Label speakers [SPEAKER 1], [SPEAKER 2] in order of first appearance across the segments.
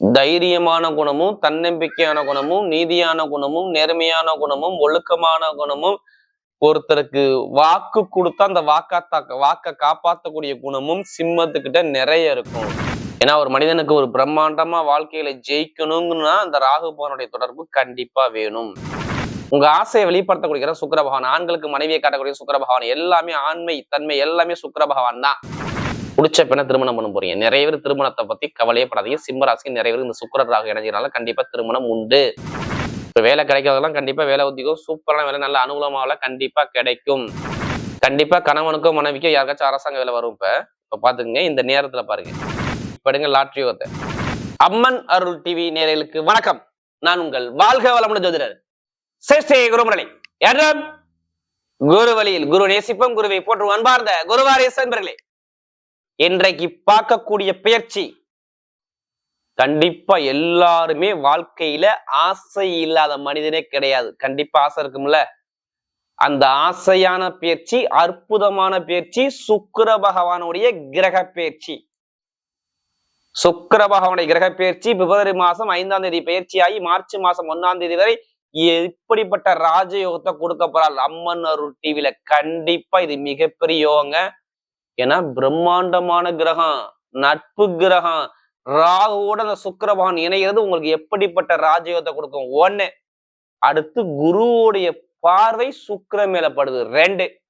[SPEAKER 1] தைரியமான குணமும் தன்னம்பிக்கையான குணமும் நீதியான குணமும் நேர்மையான குணமும் ஒழுக்கமான குணமும் ஒருத்தருக்கு வாக்கு கொடுத்தா அந்த வாக்கா வாக்க காப்பாற்றக்கூடிய குணமும் சிம்மத்துக்கிட்ட நிறைய இருக்கும். ஏன்னா ஒரு மனிதனுக்கு ஒரு பிரம்மாண்டமா வாழ்க்கையில ஜெயிக்கணும்னா அந்த ராகு பகவானுடைய தொடர்பு கண்டிப்பா வேணும். உங்க ஆசையை வெளிப்படுத்தக்கூடிய சுக்கர பகவான் ஆண்களுக்கு மனைவியை காட்டக்கூடிய சுக்கர பகவான் எல்லாமே ஆண்மை தன்மை எல்லாமே சுக்கர பகவான் தான். பிடிச்ச பெண்ணை திருமணம் பண்ண போறீங்க. நிறைய பேர் திருமணத்தை பத்தி கவலையே படாதீங்க சிம்ம நிறைய பேர் இந்த சுக்கரராக இணைஞ்சதுனால கண்டிப்பா திருமணம் உண்டு. இப்ப வேலை கிடைக்காதெல்லாம் கண்டிப்பா வேலை உத்திக்கும் சூப்பரான வேலை நல்ல அனுகூலமாவில் கண்டிப்பா கிடைக்கும். கண்டிப்பா கணவனுக்கோ மனைவிக்கோ யாருக்காச்சும் அரசாங்க வேலை வரும் இப்ப. இப்ப பாத்துக்கங்க இந்த நேரத்துல பாருங்க. படுங்க எடுங்க லாட்ரி யோகத்தை அம்மன் அருள் டிவி நேரலுக்கு வணக்கம். நான் உங்கள் வாழ்க வளமுடன் ஜோதிடர் சேஷ்டே குருமுரளி யாரும் குரு வழியில் குரு நேசிப்பம் குருவை போற்று அன்பார்ந்த குருவாரேச என்பர்களே இன்றைக்கு பார்க்கக்கூடிய பயிற்சி கண்டிப்பா எல்லாருமே வாழ்க்கையில ஆசை இல்லாத மனிதனே கிடையாது. கண்டிப்பா ஆசை இருக்கும்ல? அந்த ஆசையான பயிற்சி அற்புதமான பயிற்சி சுக்கர பகவானுடைய கிரக பயிற்சி சுக்கர பகவானுடைய கிரக பயிற்சி பிப்ரவரி மாசம் ஐந்தாம் தேதி பயிற்சியாகி மார்ச் மாசம் ஒன்னாம் தேதி வரை இப்படிப்பட்ட ராஜயோகத்தை கொடுக்க போறாள் அம்மன் அருள் டிவில கண்டிப்பா இது மிகப்பெரிய யோகங்க. ஏன்னா பிரம்மாண்டமான கிரகம் நட்பு கிரகம் ராகுவோட அந்த சுக்கிர இணைகிறது உங்களுக்கு எப்படிப்பட்ட ராஜயோகத்தை கொடுக்கும்? ஒண்ணு அடுத்து குருவுடைய பார்வை சுக்கர மேலப்படுது ரெண்டு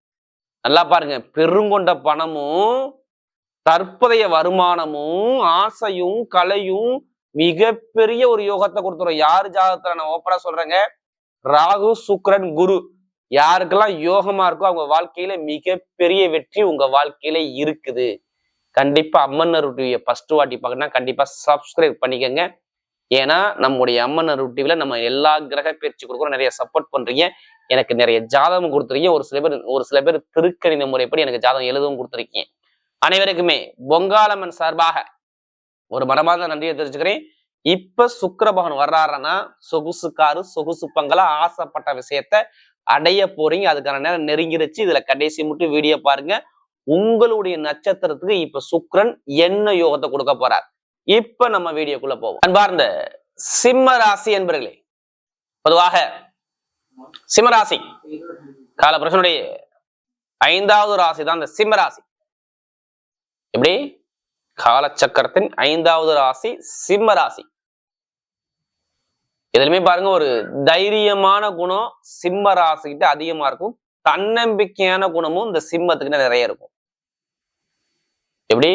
[SPEAKER 1] நல்லா பாருங்க. பெருங்கொண்ட பணமும் தற்போதைய வருமானமும் ஆசையும் கலையும் மிகப்பெரிய ஒரு யோகத்தை கொடுத்துரும். யாரு ஜாதகத்துல நான் ஓப்பரா சொல்றேங்க? ராகு சுக்ரன் குரு. யாருக்கெல்லாம் யோகமா இருக்கோ அவங்க வாழ்க்கையில மிகப்பெரிய வெற்றி உங்க வாழ்க்கையில இருக்குது. கண்டிப்பா அம்மன்னர் டிவியை ஃபர்ஸ்ட் வாட்டி பார்க்கணும்னா கண்டிப்பா சப்ஸ்கிரைப் பண்ணிக்கோங்க. ஏன்னா நம்முடைய அம்மன் டிவியில நம்ம எல்லா கிரக பயிற்சி கொடுக்குறோம் நிறைய சப்போர்ட் பண்றீங்க. எனக்கு நிறைய ஜாதகம் கொடுத்துருக்கீங்க. ஒரு சில பேர் ஒரு சில பேர் திருக்கணித முறைப்படி எனக்கு ஜாதகம் எழுதவும் கொடுத்துருக்கீங்க. அனைவருக்குமே பொங்காலம்மன் சார்பாக ஒரு மனமார்ந்த நன்றியை தெரிஞ்சுக்கிறேன் இப்ப சுக்கரபகன் வர்றாருன்னா சொகுசு காரு சொகுசு பங்களா ஆசைப்பட்ட விஷயத்த அடைய போறீங்க. அதுக்கான நேரம் நெருங்கிருச்சு. இதுல கடைசி மட்டும் வீடியோ பாருங்க. உங்களுடைய நட்சத்திரத்துக்கு இப்ப சுக்ரன் என்ன யோகத்தை கொடுக்க போறார்? இப்ப நம்ம வீடியோக்குள்ள போவோம். அன்பார்ந்த சிம்ம ராசி என்பர்களே பொதுவாக சிம்மராசி ராசி ஐந்தாவது ராசி தான் இந்த சிம்மராசி எப்படி? காலச்சக்கரத்தின் ஐந்தாவது ராசி சிம்ம ராசி. இதுலயுமே பாருங்க ஒரு தைரியமான குணம் சிம்ம ராசிக்கிட்ட அதிகமா இருக்கும். தன்னம்பிக்கையான குணமும் இந்த சிம்மத்துக்கிட்ட நிறைய இருக்கும். எப்படி?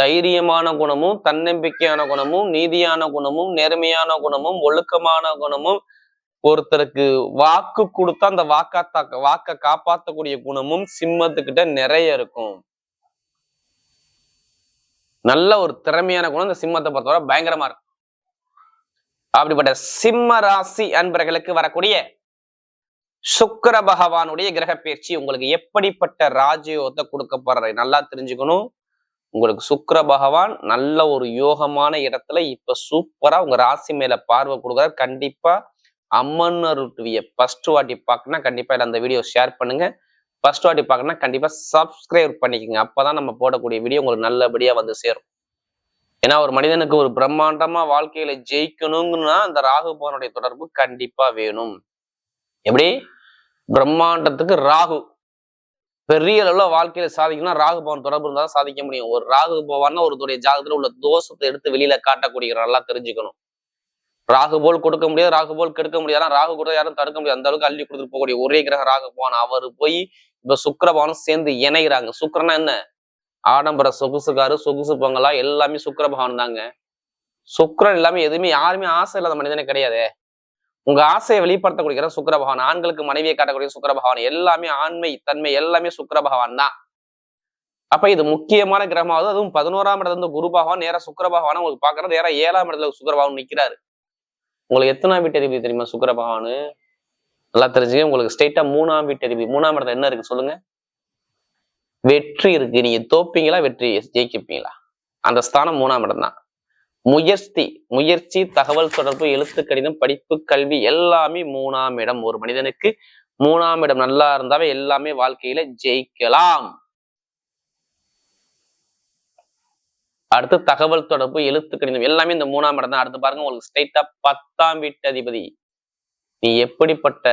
[SPEAKER 1] தைரியமான குணமும் தன்னம்பிக்கையான குணமும் நீதியான குணமும் நேர்மையான குணமும் ஒழுக்கமான குணமும் ஒருத்தருக்கு வாக்கு கொடுத்தா அந்த வாக்கா வாக்க காப்பாற்றக்கூடிய குணமும் சிம்மத்துக்கிட்ட நிறைய இருக்கும். நல்ல ஒரு திறமையான குணம் இந்த சிம்மத்தை பொறுத்தவரை பயங்கரமா இருக்கும். அப்படிப்பட்ட சிம்ம ராசி அன்பர்களுக்கு வரக்கூடிய சுக்கர பகவானுடைய கிரக பயிற்சி உங்களுக்கு எப்படிப்பட்ட ராஜயோகத்தை கொடுக்க போறாரு? நல்லா தெரிஞ்சுக்கணும். உங்களுக்கு சுக்கர பகவான் நல்ல ஒரு யோகமான இடத்துல இப்ப சூப்பரா உங்க ராசி மேல பார்வை கொடுக்குறாரு. கண்டிப்பா அம்மன் அருட்டுவிய ஃபர்ஸ்ட் வாட்டி பார்க்கணும்னா கண்டிப்பா இல்லை அந்த வீடியோ ஷேர் பண்ணுங்க. ஃபர்ஸ்ட் வாட்டி பார்க்கணும்னா கண்டிப்பா சப்ஸ்கிரைப் பண்ணிக்கோங்க. அப்பதான் நம்ம போடக்கூடிய வீடியோ உங்களுக்கு நல்லபடியா வந்து சேரும். ஏன்னா ஒரு மனிதனுக்கு ஒரு பிரம்மாண்டமா வாழ்க்கையில ஜெயிக்கணுங்கன்னா அந்த ராகு பகவானுடைய தொடர்பு கண்டிப்பா வேணும். எப்படி? பிரம்மாண்டத்துக்கு ராகு. பெரிய அளவுல வாழ்க்கையில சாதிக்கணும்னா ராகு பவன் தொடர்பு இருந்தா தான் சாதிக்க முடியும். ஒரு ராகு பவான்னா ஒருத்தருடைய ஜாதகத்துல உள்ள தோஷத்தை எடுத்து வெளியில காட்டக்கூடிய நல்லா தெரிஞ்சுக்கணும். ராகு போல் கொடுக்க முடியாது ராகு போல் கெடுக்க முடியாது. ஆனா ராகு கூட யாரும் தடுக்க முடியாது. அந்த அளவுக்கு அள்ளி கொடுத்துட்டு போகக்கூடிய ஒரே கிரக ராகு பவான் அவர் போய் இப்ப சுக்கரபவனும் சேர்ந்து இணைகிறாங்க சுக்கரனா என்ன? ஆடம்பர சொகுசுக்காரு சொகுசு பொங்கலா எல்லாமே சுக்கர பகவான் தாங்க. சுக்கரன் எல்லாமே எதுவுமே யாருமே ஆசை இல்லாத மனிதனே கிடையாதே. உங்க ஆசையை வெளிப்படுத்தக்கூடிய சுக்கர பகவான் ஆண்களுக்கு மனைவியை காட்டக்கூடிய சுக்கர பகவான் எல்லாமே ஆண்மை தன்மை எல்லாமே சுக்கர பகவான் தான். அப்ப இது முக்கியமான கிரகமாவது அதுவும் பதினோராம் இடத்துல இருந்து குரு பகவான் நேரா சுக்கர பகவான் உங்களுக்கு பாக்குறது நேரா ஏழாம் இடத்துல சுக்கர பகவான் நிக்கிறாரு. உங்களுக்கு எத்தனாம் வீட்டு அறிவு தெரியுமா சுக்கர பகவான்? நல்லா தெரிஞ்சுக்க உங்களுக்கு ஸ்ட்ரெயிட்டா மூணாம் வீட்டு அறிவு மூணாம் இடத்துல என்ன இருக்கு சொல்லுங்க. வெற்றி இருக்கு. நீங்க தோப்பீங்களா? வெற்றி ஜெயிக்கப்பீங்களா? அந்த ஸ்தானம் மூணாம் இடம் தான். முயற்சி முயற்சி தகவல் தொடர்பு எழுத்து கடிதம் படிப்பு கல்வி எல்லாமே மூணாம் இடம். ஒரு மனிதனுக்கு மூணாம் இடம் நல்லா இருந்தாவே எல்லாமே வாழ்க்கையில ஜெயிக்கலாம். அடுத்து தகவல் தொடர்பு எழுத்து கடிதம் எல்லாமே இந்த மூணாம் இடம் தான். அடுத்து பாருங்க உங்களுக்கு ஸ்ட்ரைட்டா பத்தாம் வீட்டு அதிபதி. நீ எப்படிப்பட்ட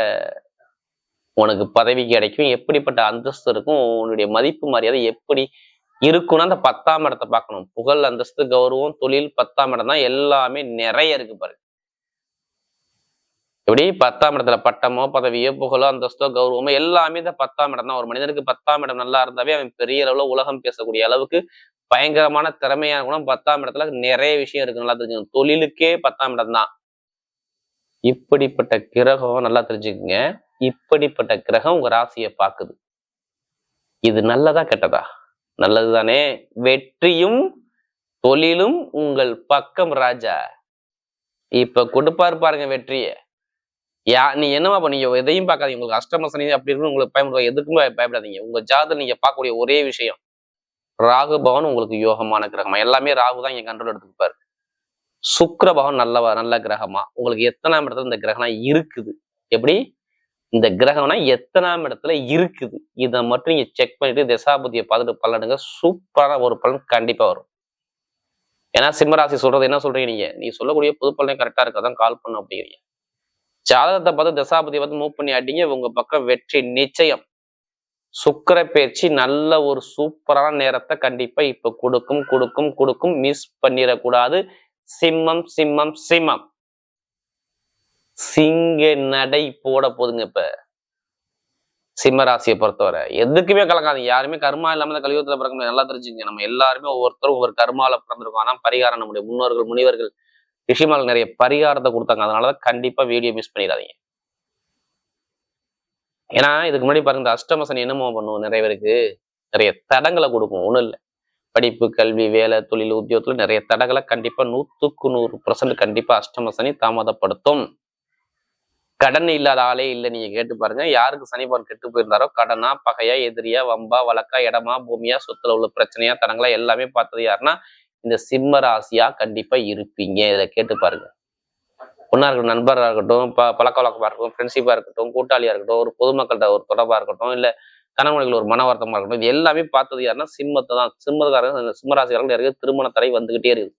[SPEAKER 1] உனக்கு பதவி கிடைக்கும். எப்படிப்பட்ட அந்தஸ்து இருக்கும்? உன்னுடைய மதிப்பு மரியாதை எப்படி இருக்கும்னா அந்த பத்தாம் இடத்தை பார்க்கணும். புகழ் அந்தஸ்து கௌரவம் தொழில் பத்தாம் இடம் தான் எல்லாமே நிறைய இருக்கு பாருங்க எப்படி? பத்தாம் இடத்துல பட்டமோ பதவியோ புகழோ அந்தஸ்தோ கௌரவமோ எல்லாமே இந்த பத்தாம் இடம் தான். ஒரு மனிதனுக்கு பத்தாம் இடம் நல்லா இருந்தாவே அவன் பெரிய அளவுல உலகம் பேசக்கூடிய அளவுக்கு பயங்கரமான திறமையாக கூட பத்தாம் இடத்துல நிறைய விஷயம் இருக்கு. நல்லா தெரிஞ்சுக்கணும். தொழிலுக்கே பத்தாம் இடம் தான். இப்படிப்பட்ட கிரகம் நல்லா தெரிஞ்சுக்கங்க. இப்படிப்பட்ட கிரகம் உங்க ராசியை பார்க்குது. இது நல்லதா கெட்டதா? நல்லது தானே வெற்றியும் தொழிலும் உங்கள் பக்கம் ராஜா. இப்ப கொடுப்பாரு பாருங்க வெற்றியை. யா நீ என்னமா பண்ணீங்க? எதையும் பார்க்காதீங்க. உங்களுக்கு அஷ்டமசனி அப்படி இருக்கு உங்களுக்கு பயன்படுத்த எதுக்குமே பயப்படாதீங்க. உங்க ஜாதகம் நீங்க பார்க்கக்கூடிய ஒரே விஷயம் ராகு பவன் உங்களுக்கு யோகமான கிரகமா? எல்லாமே ராகு தான் இங்க கண்ட்ரோல் எடுத்துப்பாரு. சுக்கர பவன் நல்லவா நல்ல கிரகமா? உங்களுக்கு எத்தனாம் இடத்துல இந்த கிரகம் இருக்குது. எப்படி? இந்த கிரகம்னா எத்தனாம் இடத்துல இருக்குது? இதை மட்டும் நீங்க செக் பண்ணிட்டு தசாபதியை பார்த்துட்டு பலனுங்க சூப்பரான ஒரு பலன் கண்டிப்பா வரும். ஏன்னா சிம்மராசி சொல்றது என்ன சொல்றீங்க நீங்க? நீ சொல்லக்கூடிய புது பலனை கரெக்டா இருக்கதான் கால் பண்ண அப்படிங்கிறீங்க. ஜாதகத்தை பார்த்து தசாபதியை பார்த்து மூவ் பண்ணி அடிங்க. உங்க பக்கம் வெற்றி நிச்சயம். சுக்கர பேச்சு நல்ல ஒரு சூப்பரான நேரத்தை கண்டிப்பா இப்ப கொடுக்கும் கொடுக்கும் கொடுக்கும். மிஸ் பண்ணிடக்கூடாது. சிம்மம் சிம்மம் சிம்மம். சிங்க நடை போட போதுங்க இப்ப. சிம்மராசியை பொறுத்தவரை. எதுக்குமே கலக்காதீங்க யாருமே கர்மா இல்லாம இந்த கலியுகத்துல பிறக்க முடியாது. நல்லா தெரிஞ்சுங்க நம்ம எல்லாருமே ஒவ்வொருத்தரும் ஒவ்வொரு கர்மால பிறந்திருக்கோம். ஆனா பரிகாரம் நம்முடைய முன்னோர்கள் முனிவர்கள் ரிஷிமால் நிறைய பரிகாரத்தை கொடுத்தாங்க. அதனாலதான் கண்டிப்பா வீடியோ மிஸ் பண்ணிடாதீங்க. ஏன்னா இதுக்கு முன்னாடி பாருங்க இந்த அஷ்டமசன் என்னமோ பண்ணுவோம் நிறைய பேருக்கு. நிறைய தடங்களை கொடுக்கும். ஒண்ணும் இல்லை. படிப்பு கல்வி வேலை தொழில் உத்தியோகத்துல நிறைய தடங்களை கண்டிப்பா நூத்துக்கு நூறு பர்சன்ட் கண்டிப்பா அஷ்டமசனி தாமதப்படுத்தும். கடன் இல்லாத ஆளே இல்லை நீங்க கேட்டு பாருங்க. யாருக்கு சனி கெட்டு போயிருந்தாரோ கடனா பகையா எதிரியா வம்பா வழக்கா இடமா பூமியா சொத்துல உள்ள பிரச்சனையா தனங்களா எல்லாமே பார்த்தது யாருன்னா இந்த சிம்ம ராசியா கண்டிப்பா இருப்பீங்க. இதுல கேட்டு பாருங்க. ஒன்றா இருக்கட்டும் நண்பராக இருக்கட்டும் ப பழக்க வழக்கமாக இருக்கட்டும் ஃப்ரெண்ட்ஷிப்பாக இருக்கட்டும் கூட்டாளியாக இருக்கட்டும் ஒரு பொதுமக்கள்கிட்ட ஒரு தொடர்பாக இருக்கட்டும் இல்லை கணவன்கள் ஒரு மன வருத்தமாக இருக்கட்டும் இது எல்லாமே பார்த்தது யாருன்னா சிம்மத்தை தான். சிம்மக்காரங்க சிம்மராசிக்காரங்க நிறைய திருமண தடை வந்துகிட்டே இருக்குது.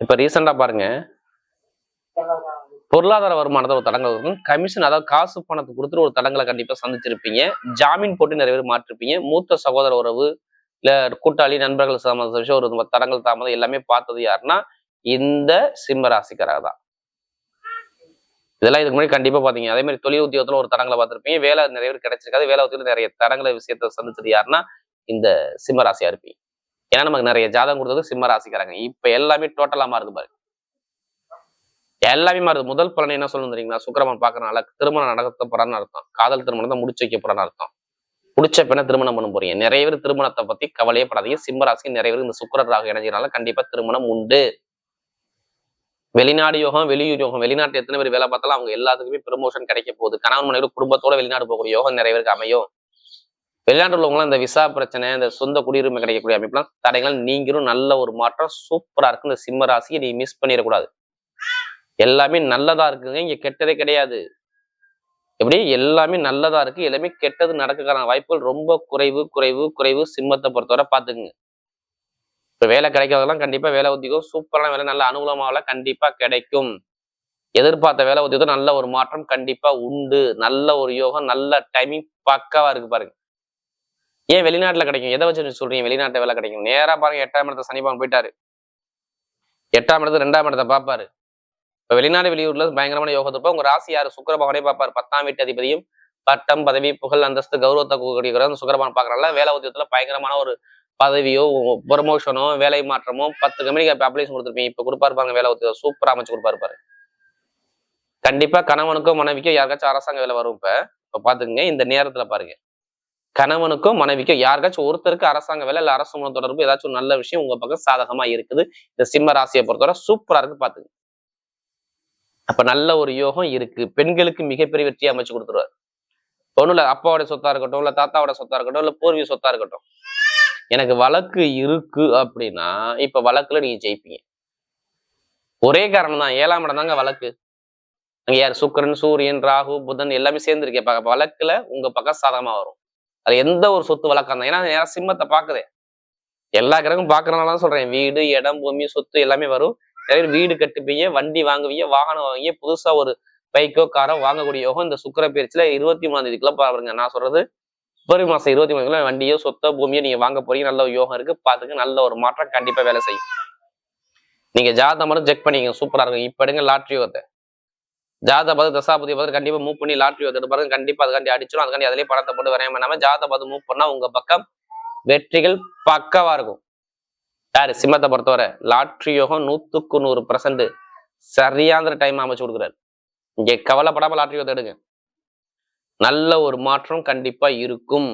[SPEAKER 1] இப்போ ரீசெண்டாக பாருங்க. பொருளாதார வருமானத்தை ஒரு தடங்கள் இருக்கும் கமிஷன் அதாவது காசு பணத்தை கொடுத்துட்டு ஒரு தடங்களை கண்டிப்பா சந்திச்சிருப்பீங்க. ஜாமீன் போட்டு நிறைய பேர் மாற்றிருப்பீங்க. மூத்த சகோதர உறவு இல்ல கூட்டாளி நண்பர்கள் சம்மந்த விஷயம் ஒரு தடங்கள் தாமதம் எல்லாமே பார்த்தது யாருன்னா இந்த சிம்ம ராசிக்காரர் தான். இதெல்லாம் இதுக்கு முன்னாடி கண்டிப்பா பாத்தீங்க. அதே மாதிரி தொழில் உத்தியோகத்தில் ஒரு தடங்களை பார்த்திருப்பீங்க. வேலை நிறைய பேர் கிடைச்சிருக்காது. வேலை உத்தியோகம் நிறைய தடங்களை விஷயத்த சந்திச்சது யாருன்னா இந்த சிம்ம ராசியா இருப்பீங்க. ஏன்னா நமக்கு நிறைய ஜாதகம் கொடுத்தது சிம்ம ராசிக்காரங்க. இப்ப எல்லாமே டோட்டலாக மாறுது பாருங்க. எல்லாமே மாறுது. முதல் பலனை என்ன சொல்லணும் தெரியுங்களா? சுக்கிரமன் பாக்குறனால திருமணம் நடத்த போறான்னு அர்த்தம். காதல் திருமணம் தான் முடிச்சு வைக்க போறான்னு அர்த்தம். முடிச்ச பெண்ணை திருமணம் பண்ண போறீங்க. நிறைய பேர் திருமணத்தை பத்தி கவலையே படாதீங்க. சிம்ம நிறைய பேர் இந்த சுக்கர ராக இணைஞ்சதுனால கண்டிப்பா திருமணம் உண்டு. வெளிநாடு யோகம் வெளியூர் யோகம். வெளிநாட்டு எத்தனை பேர் வேலை பார்த்தாலும் அவங்க எல்லாத்துக்குமே ப்ரமோஷன் கிடைக்க போகுது. கணவன் மனைவி குடும்பத்தோட வெளிநாடு போகக்கூடிய யோகம் நிறைய பேருக்கு அமையும். வெளிநாட்டு உள்ளவங்களாம் இந்த விசா பிரச்சனை இந்த சொந்த குடியுரிமை கிடைக்கக்கூடிய அமைப்புலாம் தடைகள் நீங்களும் நல்ல ஒரு மாற்றம் சூப்பரா இருக்கு. இந்த சிம்ம ராசியை நீ மிஸ் பண்ணிடக்கூடாது. எல்லாமே நல்லதா இருக்குங்க இங்க கெட்டதே கிடையாது. எப்படி? எல்லாமே நல்லதா இருக்கு எல்லாமே கெட்டது நடக்கிறதுக்கான வாய்ப்புகள் ரொம்ப குறைவு குறைவு குறைவு சிம்மத்தை பொறுத்தவரை பாத்துக்குங்க இப்ப வேலை கிடைக்கிறதெல்லாம் கண்டிப்பா வேலை உத்தியோகம் சூப்பரான வேலை நல்ல அனுகூலமாக கண்டிப்பா கிடைக்கும். எதிர்பார்த்த வேலை உத்தியோகம் நல்ல ஒரு மாற்றம் கண்டிப்பா உண்டு. நல்ல ஒரு யோகம் நல்ல டைமிங் பக்காவா இருக்கு பாருங்க. ஏன் வெளிநாட்டுல கிடைக்கும்? எதை வச்சு சொல்றீங்க? வெளிநாட்டுல வேலை கிடைக்கும். நேரா பாருங்க எட்டாம் இடத்த சனிபான் போயிட்டாரு. எட்டாம் இடத்து ரெண்டாம் இடத்தை பார்ப்பாரு. இப்போ வெளிநாடு வெளியூர்ல பயங்கரமான யோகத்தை இருப்பா உங்க ராசி யாரு? சுக்கரபவனே பார்ப்பார். பத்தாம் வீட்டு அதிபதியும் பட்டம் பதவி புகழ் அந்தஸ்து கௌரவத்தை கூடிய சுக்கரபவன் பார்க்கறல வேலை உத்தியத்துல பயங்கரமான ஒரு பதவியோ ப்ரொமோஷனோ வேலை மாற்றமோ பத்து கம்பெனிக்கு அப்ளிகேஷன் கொடுத்துருப்பீங்க. இப்போ கொடுப்பாரு பாருங்க வேலை உத்தியோகம். சூப்பரா அமைச்சு கொடுப்பாரு பாரு. கண்டிப்பா கணவனுக்கும் மனைவிக்கும் யாருக்காச்சும் அரசாங்க வேலை வரும் இப்ப. இப்போ பாத்துக்கங்க இந்த நேரத்துல பாருங்க. கணவனுக்கும் மனைவிக்கும் யாருக்காச்சும் ஒருத்தருக்கு அரசாங்க வேலை இல்ல அரசு மூலம் தொடர்பு ஏதாச்சும் ஒரு நல்ல விஷயம் உங்க பக்கம் சாதகமா இருக்குது. இந்த சிம்ம ராசியை பொறுத்தவரை சூப்பரா இருக்கு பாத்துங்க அப்ப நல்ல ஒரு யோகம் இருக்கு. பெண்களுக்கு மிகப்பெரிய வெற்றியை அமைச்சு கொடுத்துருவாரு. ஒன்றும் இல்லை அப்பாவோட சொத்தா இருக்கட்டும் இல்ல தாத்தாவோட சொத்தா இருக்கட்டும் இல்ல பூர்வீக சொத்தா இருக்கட்டும். எனக்கு வழக்கு இருக்கு அப்படின்னா இப்ப வழக்குல நீங்க ஜெயிப்பீங்க. ஒரே காரணம் தான் ஏழாம் இடம் தாங்க வழக்கு. அங்கே யார்? சுக்கரன் சூரியன் ராகு புதன் எல்லாமே சேர்ந்து இருக்கே வழக்குல உங்க பக்கம் சாதகமாக வரும். அது எந்த ஒரு சொத்து வழக்கம் தான் ஏன்னா நேரம் சிம்மத்தை பார்க்குதே எல்லா கிரகம் தான் சொல்றேன். வீடு இடம் பூமி சொத்து எல்லாமே வரும். நிறைய வீடு கட்டுப்பீங்க வண்டி வாங்குவீங்க வாகனம் வாங்குவீங்க புதுசா ஒரு பைக்கோ காரோ வாங்கக்கூடிய யோகம் இந்த சுக்கிர பயிற்சியில இருபத்தி மூணாம் தேதிக்குள்ள பாருங்க. நான் சொல்றது பிப்ரவரி மாசம் இருபத்தி மூணுக்குள்ள வண்டியோ சொத்தோ பூமியோ நீங்க வாங்க போறீங்க. நல்ல ஒரு யோகம் இருக்கு. பாத்துக்கு நல்ல ஒரு மாற்றம் கண்டிப்பா வேலை செய்யும். நீங்க ஜாதகம் மட்டும் செக் பண்ணிக்கங்க. சூப்பரா இருக்கும். இப்ப எடுங்க லாட்ரி யோகத்தை ஜாத பார்த்து தசாபதி பார்த்து கண்டிப்பா மூவ் பண்ணி லாட்ரி யோகத்தை பாருங்க. கண்டிப்பா அதுக்காண்டி அடிச்சிடும் அதுக்காண்டி அதிலே படத்தை போட்டு வரையாம பண்ணாம ஜாத பார்த்து மூவ் பண்ணா உங்க பக்கம் வெற்றிகள் பக்கவா இருக்கும். யாரு? சிம்மத்தை பொறுத்தவரை லாட்ரி யோகம் நூத்துக்கு நூறு பர்சன்ட் சரியான டைம் அமைச்சு கொடுக்குறாரு. இங்கே கவலைப்படாம லாட்ரி யோகத்தை எடுங்க. நல்ல ஒரு மாற்றம் கண்டிப்பா இருக்கும்.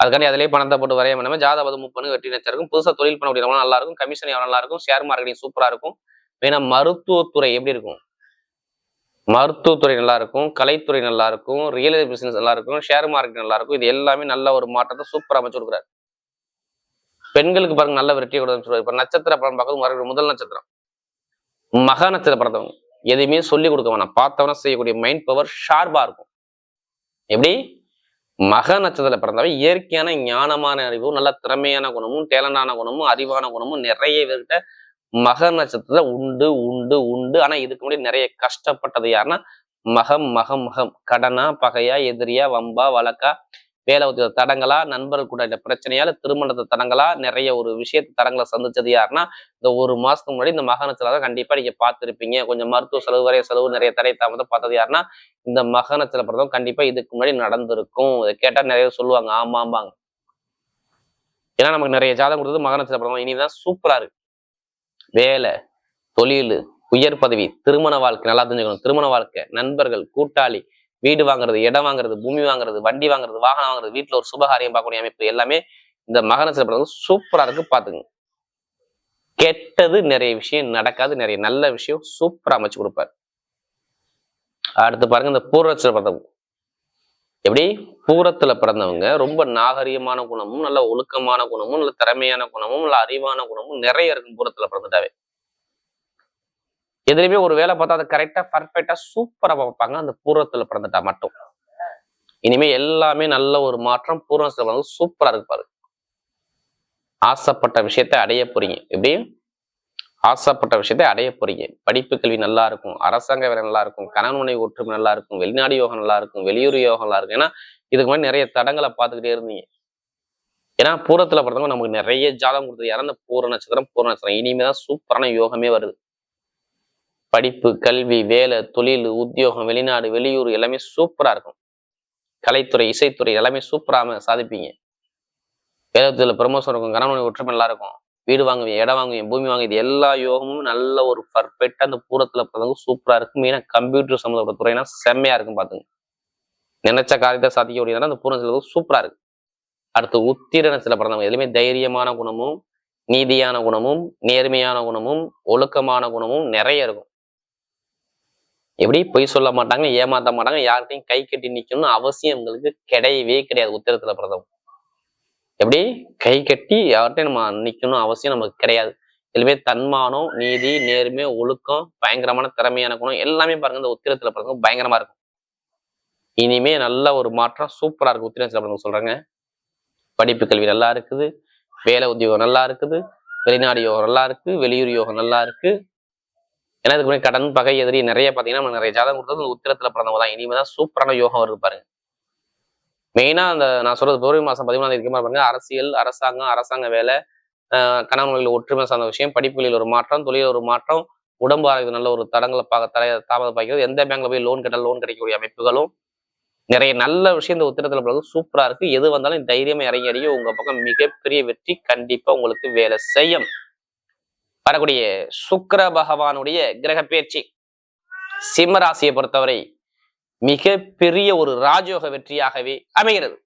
[SPEAKER 1] அதுக்காண்டி அதிலே பணத்தை போட்டு வரைய பண்ணாம ஜாதபது மூவ் பண்ணி வெற்றி நச்சருக்கும் புதுசா தொழில் பண்ண முடியும் நல்லா இருக்கும். கமிஷன் எவ்வளோ நல்லா இருக்கும். ஷேர் மார்க்கெட்டிங் சூப்பரா இருக்கும். வேணா மருத்துவத்துறை எப்படி இருக்கும்? மருத்துவத்துறை நல்லா இருக்கும். கலைத்துறை நல்லா இருக்கும். ரியல் எஸ்டேட் பிசினஸ் நல்லா இருக்கும். ஷேர் மார்க்கெட் நல்லா இருக்கும். இது எல்லாமே நல்ல ஒரு மாற்றத்தை சூப்பராக அமைச்சு கொடுக்குறாரு. பெண்களுக்கு பாருங்க நல்ல வெற்றியை கொடுத்து இப்ப நட்சத்திர படம் பார்க்கறது முதல் நட்சத்திரம். மக நட்சத்திர படத்தவங்க எதையுமே சொல்லி கொடுக்க வேணாம். பார்த்தவன செய்யக்கூடிய மைண்ட் பவர் ஷார்ப்பா இருக்கும். எப்படி? மக நட்சத்திர பிறந்தவன் இயற்கையான ஞானமான அறிவும் நல்ல திறமையான குணமும் டேலண்டான குணமும் அறிவான குணமும் நிறைய பேர்கிட்ட மக நட்சத்திரத்தை உண்டு உண்டு உண்டு. ஆனா இதுக்கு முன்னாடி நிறைய கஷ்டப்பட்டது யாருன்னா மகம் மகம் மகம். கடனா பகையா எதிரியா வம்பா வழக்கா வேலை உத்தியோக தடங்களா நண்பர்கள் கூட இந்த பிரச்சனையால திருமணத்தை தடங்களா நிறைய ஒரு விஷயத்தை தடங்களை சந்திச்சது யாருன்னா இந்த ஒரு மாசத்துக்கு முன்னாடி இந்த மக நட்சத்திரம் கண்டிப்பா நீங்க பார்த்துருப்பீங்க. கொஞ்சம் மருத்துவ செலவு வரைய செலவு நிறைய தடை தாமதம் பார்த்தது யாருன்னா இந்த மக நட்சத்திர பிறந்தவங்க கண்டிப்பா இதுக்கு முன்னாடி நடந்திருக்கும். இதை கேட்டா நிறைய சொல்லுவாங்க ஆமா ஆமாங்க. ஏன்னா நமக்கு நிறைய ஜாதகம் கொடுத்தது மக நட்சத்திர பிறந்தவங்க இனிதான் சூப்பரா இருக்கு. வேலை தொழில் உயர் பதவி திருமண வாழ்க்கை நல்லா தெரிஞ்சுக்கணும். திருமண வாழ்க்கை நண்பர்கள் கூட்டாளி வீடு வாங்குறது இடம் வாங்குறது பூமி வாங்குறது வண்டி வாங்குறது வாகனம் வாங்குறது வீட்டில் ஒரு சுபகாரியம் பார்க்கக்கூடிய அமைப்பு எல்லாமே இந்த மகர நட்சத்திரம் சூப்பரா இருக்கு பார்த்துங்க கெட்டது நிறைய விஷயம் நடக்காது நிறைய நல்ல விஷயம் சூப்பரா அமைச்சு கொடுப்பாரு. அடுத்து பாருங்க இந்த பூர்வ பிறந்தவங்க எப்படி? பூரத்துல பிறந்தவங்க ரொம்ப நாகரிகமான குணமும் நல்ல ஒழுக்கமான குணமும் நல்ல திறமையான குணமும் நல்ல அறிவான குணமும் நிறைய இருக்கும் பூரத்துல பிறந்துட்டாவே. எதுலையுமே ஒரு வேலை பார்த்தா அதை கரெக்டா பர்ஃபெக்டாக சூப்பரா பார்ப்பாங்க அந்த பூர்வத்தில் பிறந்துட்டா மட்டும். இனிமே எல்லாமே நல்ல ஒரு மாற்றம் பூர்வத்தில் வந்து சூப்பரா இருப்பாரு ஆசைப்பட்ட விஷயத்தை அடைய போறீங்க. எப்படி? ஆசைப்பட்ட விஷயத்தை அடைய போறீங்க. படிப்பு கல்வி நல்லா இருக்கும். அரசாங்க வேலை நல்லா இருக்கும். கணவன் மனைவி ஒற்றுமை நல்லா இருக்கும். வெளிநாடு யோகம் நல்லா இருக்கும். வெளியூர் யோகம் நல்லா இருக்கும். ஏன்னா இதுக்கு முன்னாடி நிறைய தடங்களை பார்த்துக்கிட்டே இருந்தீங்க. ஏன்னா பூரத்துல பிறந்தவங்க நமக்கு நிறைய ஜாதகம் கொடுத்தது. இறந்த பூர நட்சத்திரம்? பூர நட்சத்திரம். இனிமேதான் சூப்பரான யோகமே வருது. படிப்பு கல்வி வேலை தொழில் உத்தியோகம் வெளிநாடு வெளியூர் எல்லாமே சூப்பரா இருக்கும். கலைத்துறை இசைத்துறை எல்லாமே சூப்பராக சாதிப்பீங்க. வேதத்தில் ப்ரமோஷன் இருக்கும் கணவன் ஒற்றுமை நல்லா இருக்கும். வீடு வாங்குவீங்க இடம் வாங்குவீங்க பூமி வாங்குவீங்க இது எல்லா யோகமும் நல்ல ஒரு பர்ஃபெக்டாக அந்த பூரத்துல பிறந்தவங்க சூப்பரா இருக்கும். மெயினா கம்ப்யூட்டர் சம்மந்தப்பட்ட துறைனா செம்மையா இருக்கும் பார்த்துங்க. நினைச்ச காரியத்தை சாதிக்க முடியாதுன்னா அந்த பூரணத்தில் சூப்பரா இருக்கு. அடுத்து உத்திரணத்துல பிறந்தவங்க எதுலையுமே தைரியமான குணமும் நீதியான குணமும் நேர்மையான குணமும் ஒழுக்கமான குணமும் நிறைய இருக்கும். எப்படி பொய் சொல்ல மாட்டாங்க ஏமாத்த மாட்டாங்க யார்கிட்டையும் கை கட்டி நிற்கணும்னு அவசியம் எங்களுக்கு கிடையவே கிடையாது உத்தரத்துல பிறந்தவங்க. எப்படி? கை கட்டி யார்கிட்டையும் நம்ம நிற்கணும் அவசியம் நமக்கு கிடையாது. இதுலமே தன்மானம் நீதி நேர்மை ஒழுக்கம் பயங்கரமான திறமையான குணம் எல்லாமே பாருங்க இந்த உத்திரத்துல பிறந்தவங்க பயங்கரமா இருக்கும். இனிமே நல்ல ஒரு மாற்றம் சூப்பரா இருக்கு உத்திரத்துல பிறந்தவங்க சொல்றாங்க. படிப்பு கல்வி நல்லா இருக்குது வேலை உத்தியோகம் நல்லா இருக்குது வெளிநாடு யோகம் நல்லா இருக்கு வெளியூர் யோகம் நல்லா இருக்கு. ஏன்னா இதுக்கு முன்னாடி கடன் பகை எதிரி நிறைய பார்த்தீங்கன்னா நம்ம நிறைய ஜாதகம் கொடுத்தது. உத்திரத்தில் பிறந்தவங்க தான். இனிமே தான் சூப்பரான யோகம் வருது பாருங்க. மெயினா அந்த நான் சொல்றது பிப்ரவரி மாசம் பதிமூணாம் தேதி பாருங்க. அரசியல் அரசாங்கம் அரசாங்க வேலை ஆஹ் கணவன்களில் ஒற்றுமை சார்ந்த விஷயம் படிப்புகளில் ஒரு மாற்றம் தொழில் ஒரு மாற்றம் உடம்பு ஆரோக்கியம் நல்ல ஒரு தடங்களை பார்க்க தலை தாமதம் பார்க்கிறது எந்த பேங்க்ல போய் லோன் கேட்டால் லோன் கிடைக்கக்கூடிய அமைப்புகளும் நிறைய நல்ல விஷயம் இந்த உத்திரத்தில் பிறகு சூப்பரா இருக்கு. எது வந்தாலும் தைரியமாக இறங்கி அடிக்க உங்க பக்கம் மிகப்பெரிய வெற்றி கண்டிப்பா உங்களுக்கு வேலை செய்யும். வரக்கூடிய சுக்கிர பகவானுடைய கிரக பயிற்சி சிம்ம ராசியை பொறுத்தவரை பெரிய ஒரு ராஜயோக வெற்றியாகவே அமைகிறது.